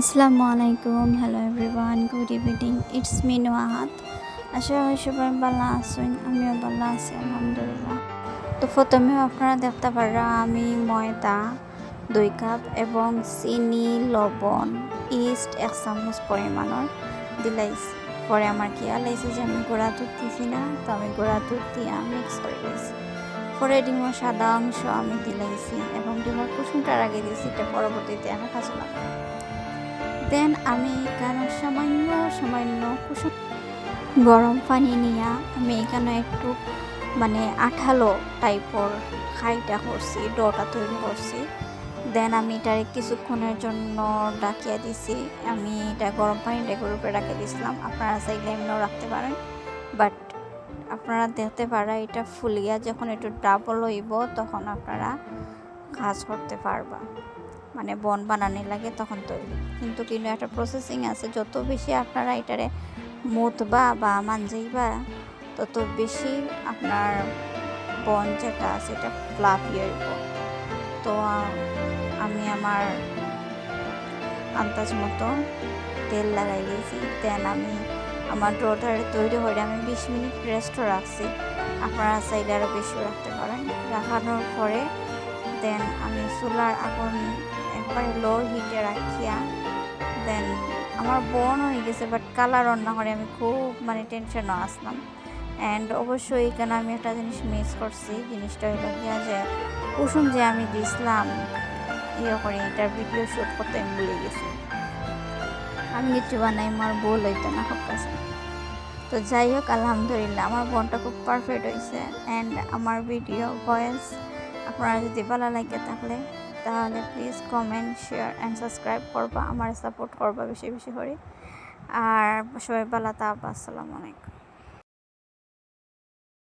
আসসালামু আলাইকুম hello everyone good evening it's me নোয়াহাত আশা হয় সবাই ভালো আছেন, আমিও ভালো আছি, আলহামদুলিল্লাহ। তো প্রথমে আপনারা দেখতে পারা আমি ময়দা দুই কাপ এবং চিনি, লবণ ইস্ট এক চামচ পরিমাণৰ দিলাইছি। পরে আমার কি আলাইছে যে আমি গুঁড়া দুধ দিছি না, তো আমি গুঁড়া দুধ দিয়া মিক্স করে দিয়েছি পরে ডিমের সাদা অংশ আমি দিলাইছি এবং ডিমের কুসুমটার আগে দিয়েছি এটা পরবর্তীতে আমি খাচ্ছিলাম দেন আমি এখানে সামান্য সামান্য কুসুম গরম পানি নিয়ে আমি এখানে একটু মানে আঠালো টাইপর খাইটা করছি, ডোটা তৈরি করছি। দেন আমি এটারে কিছুক্ষণের জন্য ডাকিয়ে দিছি। আমি এটা গরম পানি ডেকোর উপরে রাখিয়ে দিয়েছিলাম আপনারা চাইলে এমনিও রাখতে পারেন। বাট আপনারা দেখতে পারা, এটা ফুলিয়া যখন একটু ডাবল হইব, তখন আপনারা কাজ করতে পারবা। মানে বন বানানি লাগে তখন তৈরি। কিন্তু কিন্তু একটা প্রসেসিং আছে, যত বেশি আপনারা এটারে মুতবা বা মানজাইবা, তত বেশি আপনার বন যেটা আছে এটা ফ্লাফি হইব তো আমি আমার আন্দাজ মতো তেল লাগাই দিয়েছি। দেন আমি আমার ডোটারে তৈরি হয়ে আমি বিশ মিনিট রেস্টও রাখছি। আপনারা চাইলে আরও বেশি রাখতে পারেন। রাখানোর পরে দেন আমি চুলার আগুন একবারে লো হিটে রাখিয়া দেন আমার বোন হয়ে গেছে বাট কালার রান্না করে আমি খুব মানে টেনশনও আসলাম অ্যান্ড অবশ্যই এখানে আমি একটা জিনিস মিস করছি জিনিসটা হলো গিয়া যে, কুসুম যে আমি দিছিলাম ইয়ে করে এটার ভিডিও শ্যুট করতে আমি ভুলে গেছি। আমি কিছু বানাই আমার ভুল হইতো না, সব কাছে তো যাই হোক, আলহামদুলিল্লাহ, আমার বোনটা খুব পারফেক্ট হয়েছে অ্যান্ড আমার ভিডিও ভয়েস আপনারা যদি ভালো লাগে থাকলে তাহলে please comment share and subscribe করবা, আমার সাপোর্ট করবা বেশি বেশি করে। আর সবাই ভালো তা আসসালামু আলাইকুম।